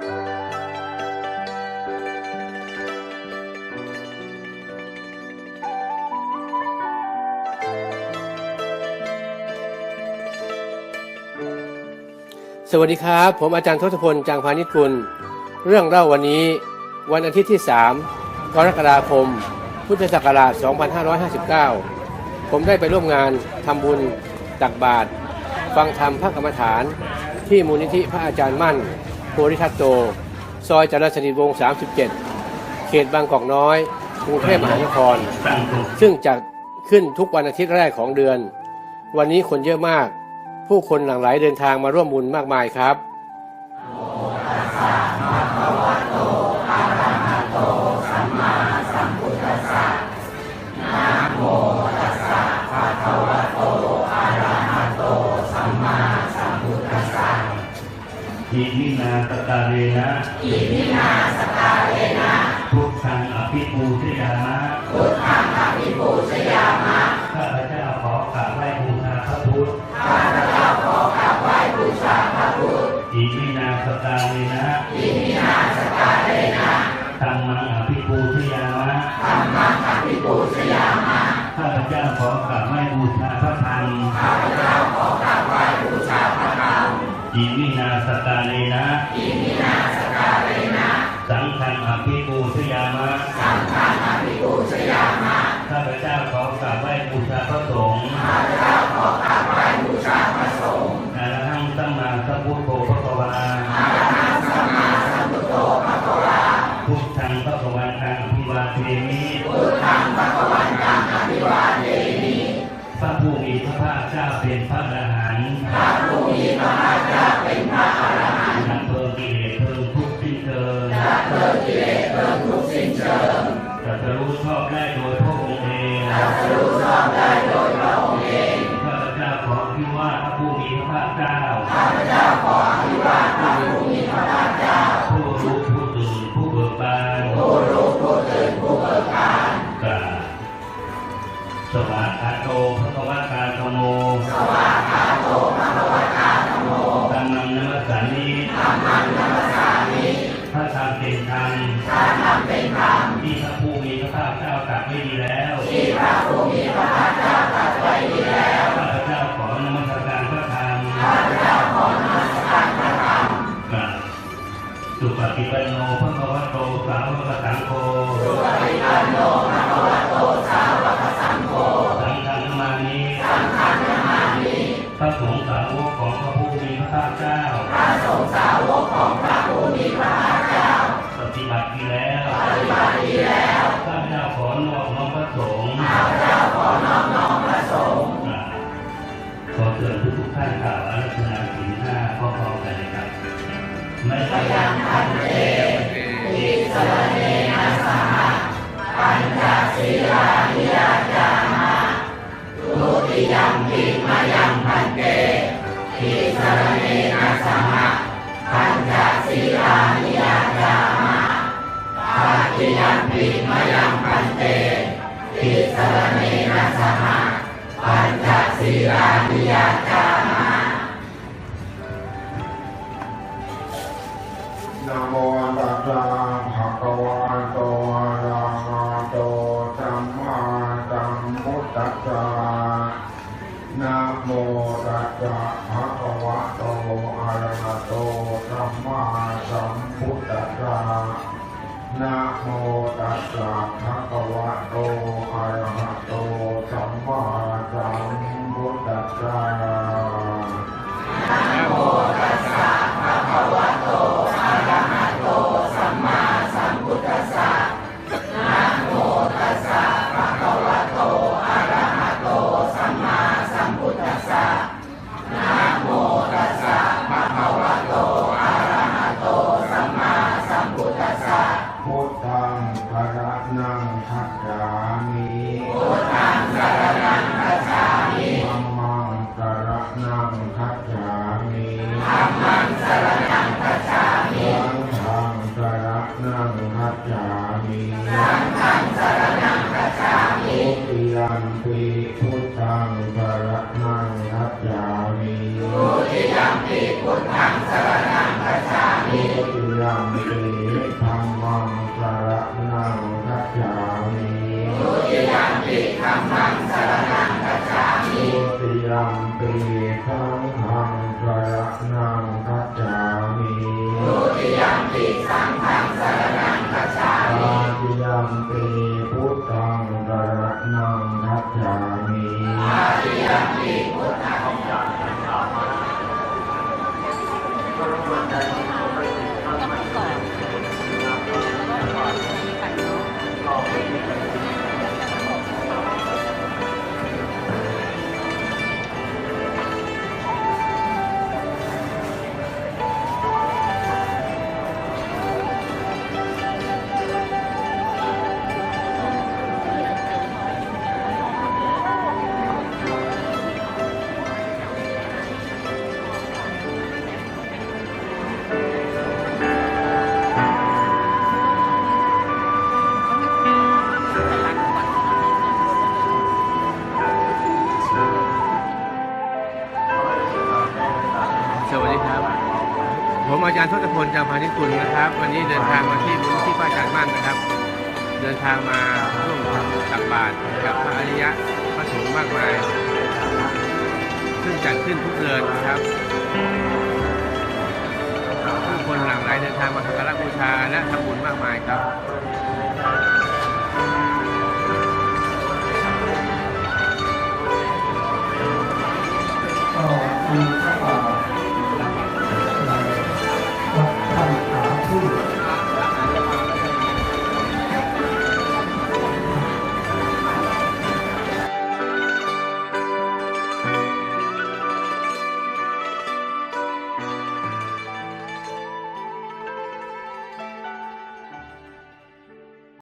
สวัสดีครับ ผมอาจารย์ทศพลจางพานิชกุล เรื่องเล่าวันนี้ วันอาทิตย์ที่ 3 กรกฎาคม พุทธศักราช 2559 ผมได้ไปร่วมงานทำบุญตักบาตรฟังธรรมพระกรรมฐาน ที่มูลนิธิพระอาจารย์มั่น โพธิทัตโต ซอยจรัสนิทวงศ์37 เขตบางกอกน้อย กรุงเทพมหานคร ซึ่งจัดขึ้นทุกวันอาทิตย์แรกของเดือน วันนี้คนเยอะมาก ผู้คนหลั่งไหลเดินทางมาร่วมบุญมากมายครับอิมิ นาสการเรนะอิมินาสการเรนะพุทธังอภิปูชยามะพุทธังอภิปูชยามะข้าพเจ้าขอกราบไหว้บูชาพระพุทธข้าพเจ้าขอกราบไหว้บูชาพระพุทธอิมินาสการเรนะอิมินาสการเรนะธรรมังอภิปูชยามะธรรมังอภิปูชยามะข้าพเจ้าขอ นะอิมินาสการเรนะ สังฆังอภิปูชยามะ สังฆังอภิปูชยามะ ข้าพเจ้าขอกราบไหว้บูชาพระสงฆ์ ข้าพเจ้าขอกราบไหว้บูชาพระสงฆ์อะระหังสัมมาสัมพุทโธพระกวาอะระหังสัมมาสัมพุทโธพระกวาพุทธังพระกวันตังอภิวาเทมิพุทธังพระกวันตังอภิวาเทมิพระผู้มีพระภาคเจ้าเป็นพระอรหันต์พระผู้มีพระภาคเจ้าเป็นพระอรหันต์ รัสรู้ชอบได้โดยพระองค์เองข้าพเจ้าขอพิว่าพระผู้มีพระภาคเจ้าข้าพเจ้าขอพิว่าพระผู้มีพระภาคเจ้า ผู้รู้ผู้ตื่นผู้เบิกบานผู้รู้ผู้ตื่นผู้เบิกบานกราบสวากขาโตพระกวตาธรรมโมสวากขาโตพระ ที่พระผู้มีพระภาคเจ้าตรัสไว้ดีแล้วข้าพเจ้าขอนมัสการพระธรรมข้าพเจ้าขอนมัสการพระธรรมสุปฏิปันโนพระกวโตสาวกสังโฆสังฆนามานิสังฆนามานิพระสงฆ์สาวกของพระผู้มีพระภาคเจ้าพระสงฆ์สาวกของพระผู้มีพระภาค ท่านกล่าวอารัธนาศีลห้าพร้อมๆกันเลยครับไม่ใช่ยังพันเตอิสรเนนะสหปัญจศีลานิยาจามะทุติยัมปิมายังพันเตอิสรเนนะสหปัญจศีลานิยาจามะปาติยัมปิมายังพันเตอิสรเนนะสหปัญจศีลานิยาจา นะโมตัสสะภะคะวะโตอะระหะโตสัมมาสัมพุทธัสสะนะโมตัสสะภะคะวะโตอะระหะโตสัมมาสัมพุทธัสสะนะโมตัสสะภะคะวะโตอะระหะโตสัมมาสัมพุทธัสสะ ธังสรณังคัจฉามิธัมมังสรณังคัจฉามิธัมมังสรณังคัจฉามิสังฆังสรณังคัจฉามิสังฆังสรณังคัจฉามิทุติยัมปิพุทธังสรณังคัจฉามิทุติยัมปิพุทธังสรณังคัจฉามิ ติธรรมสงสรนังกัจจามิติยังปีเมฆ สวัสดีครับ ผมอาจารย์ทศพลจามพานิชกุลนะครับ วันนี้เดินทางมาที่มูลที่พระอาจารย์มั่นนะครับ เดินทางมาร่วมทำตักบาตรกับพระอริยะพระสงฆ์มากมาย ซึ่งจัดขึ้นทุกเดือนนะครับผู้คนหลั่งไหลเดินทางมาสักการะบูชาและทำบุญมากมายครับ